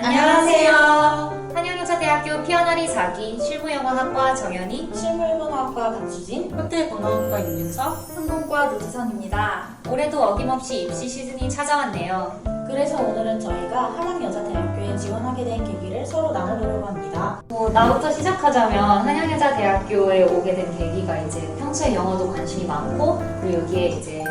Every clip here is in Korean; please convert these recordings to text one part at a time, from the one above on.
안녕하세요. 한양여자대학교 피아나리 4기 실무영어학과 정연이 실물문화학과 박수진, 호텔번호학과 윤윤석, 항공과 노지선입니다. 올해도 어김없이 입시 시즌이 찾아왔네요. 그래서 오늘은 저희가 한양여자대학교에 지원하게 된 계기를 서로 나눠보려고 합니다. 뭐 나부터 시작하자면 한양여자대학교에 오게 된 계기가 이제 평소에 영어도 관심이 많고 그리고 여기에 이제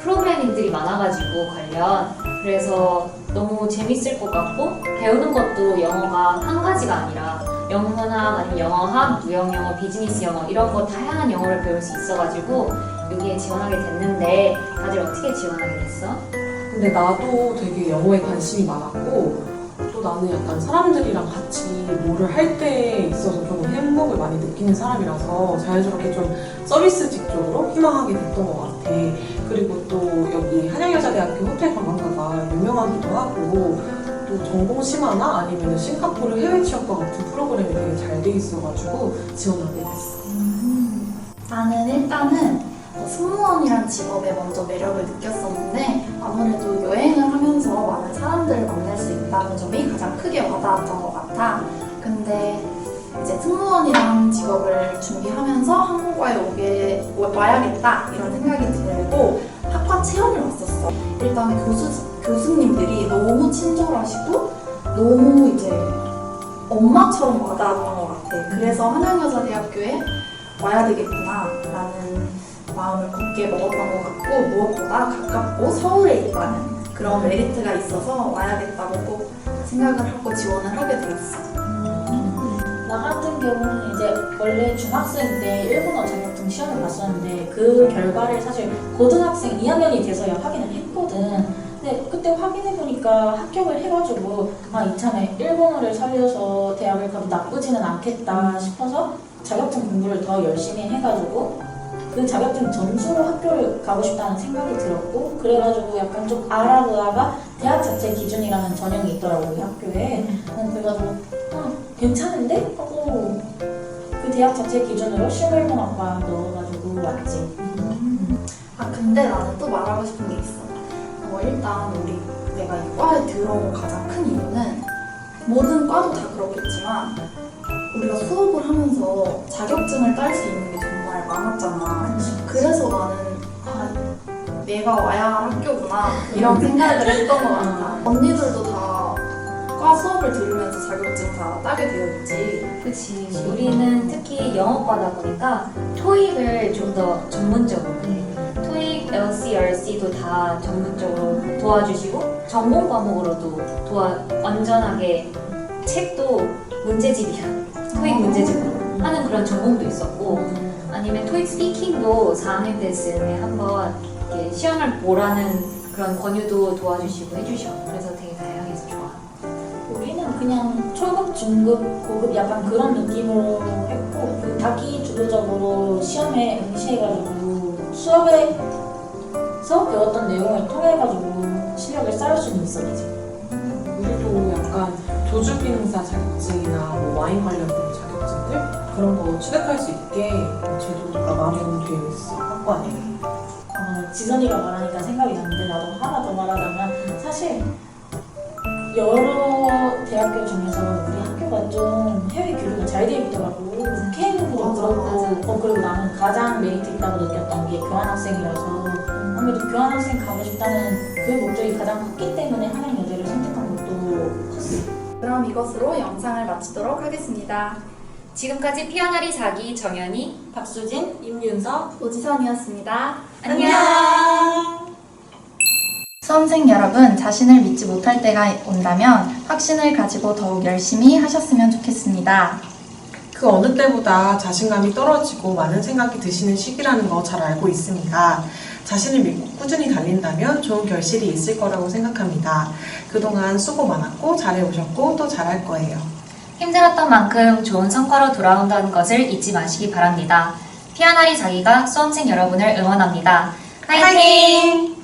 프로그래밍들이 많아가지고 관련 그래서 너무 재밌을 것 같고 배우는 것도 영어가 한 가지가 아니라 영문학 아니면 영어학, 무형영어, 비즈니스 영어 이런 거 다양한 영어를 배울 수 있어가지고 여기에 지원하게 됐는데 다들 어떻게 지원하게 됐어? 근데 나도 되게 영어에 관심이 많았고 또 나는 약간 사람들이랑 같이 뭐를 할 때 있어서 조금 행복을 많이 느끼는 사람이라서 자연스럽게 좀 서비스직 쪽으로 희망하게 됐던 것 같아. 그리고 또 여기 한양여자대학교 호텔 관광가가 유명하기도 하고 또 전공 심화나 아니면 싱가포르 해외 취업과 같은 프로그램이 되게 잘 돼 있어가지고 지원하게 됐어. 나는 일단은 어, 승무원이란 직업에 먼저 매력을 느꼈었는데 아무래도 여행을 하면서 많은 사람들을 만날 수 있다는 점이 가장 크게 와닿았던 것 같아. 근데 이제 승무원이란 직업을 준비하면서 한국과에 오게 와야겠다 이런 생각이 들고 학과 체험을 왔었어. 일단 교수 교수님들이 너무 친절하시고 너무 이제 엄마처럼 와닿았던 것 같아. 그래서 한양여자대학교에 와야 되겠구나 라는 마음을 굳게 먹었던 것 같고 무엇보다 가깝고 서울에 있다는 그런 메리트가 있어서 와야겠다고 꼭 생각을 하고 지원을 하게 되었어. 나 같은 경우는 이제 원래 중학생 때 일본어 자격증 시험을 봤었는데 그 결과를 사실 고등학생 2학년이 돼서야 확인을 했거든. 근데 그때 확인해 보니까 합격을 해가지고 아 이참에 일본어를 살려서 대학을 가도 나쁘지는 않겠다 싶어서 자격증 공부를 더 열심히 해가지고 그 자격증 점수로 학교를 가고 싶다는 생각이 들었고 그래가지고 약간 좀 알아보다가 대학 자체 기준이라는 전형이 있더라고 그 학교에 어, 그래가지고 아, 괜찮은데? 하고 그 대학 자체 기준으로 실물문학과 넣어가지고 왔지. 아 근데 나는 또 말하고 싶은 게 있어. 어, 일단 우리 내가 이 과에 들어온 가장 큰 이유는 모든 과도 다 그렇겠지만 우리가 수업을 하면서 자격증을 딸 수 있는 게 정말 많았잖아. 그래서 나는 아, 내가 와야 할 학교구나 이런 생각을 했던 것 같아. 언니들도 다 과 수업을 들으면서 자격증 다 따게 되어 있지. 그치. 우리는 특히 영어과다 보니까 토익을 좀 더 전문적으로 해. 토익, LCRC도 다 전문적으로 도와주시고 전공 과목으로도 도와 완전하게 책도 문제집이야. 토익 문제집으로 하는 그런 전공도 있었고 아니면 토익 스피킹도 4학년 때쯤에 한번 이렇게 시험을 보라는 그런 권유도 도와주시고 해주셔. 그래서 되게 다양해서 좋아. 우리는 그냥 초급, 중급, 고급 약간 그런 느낌으로 했고 그 자기 주도적으로 시험에 응시해가지고 수업에서 배웠던 내용을 통해가지고 실력을 쌓을 수는 있었지. 우리도 약간 조주비행사 자격증이나 뭐 와인 관련 된 자격증들 그런 거 취득할 수 있게 어, 제도가 마련되어 있어 학과에. 어, 지선이가 말하니까 생각이 났는데 나도 하나 더 말하자면 사실 여러 대학교 중에서 우리 학교가 좀 해외 교류가 잘 돼 있더라고. 케이블도 그렇고, 어, 그리고 나는 가장 메리트 있다고 느꼈던 게 교환학생이라서 아무래도 교환학생 가고 싶다는 그 목적이 가장 컸기 때문에 한양 여대를 선택한 것도 컸어. 그럼 이것으로 영상을 마치도록 하겠습니다. 지금까지 피아나리 4기 정연이 박수진, 임윤석, 오지선이었습니다. 안녕. 수험생 여러분, 자신을 믿지 못할 때가 온다면 확신을 가지고 더욱 열심히 하셨으면 좋겠습니다. 그 어느 때보다 자신감이 떨어지고 많은 생각이 드시는 시기라는 거 잘 알고 있습니다. 자신을 믿고 꾸준히 달린다면 좋은 결실이 있을 거라고 생각합니다. 그동안 수고 많았고 잘해오셨고 또 잘할 거예요. 힘들었던 만큼 좋은 성과로 돌아온다는 것을 잊지 마시기 바랍니다. 피아나리 자기가 수험생 여러분을 응원합니다. 화이팅!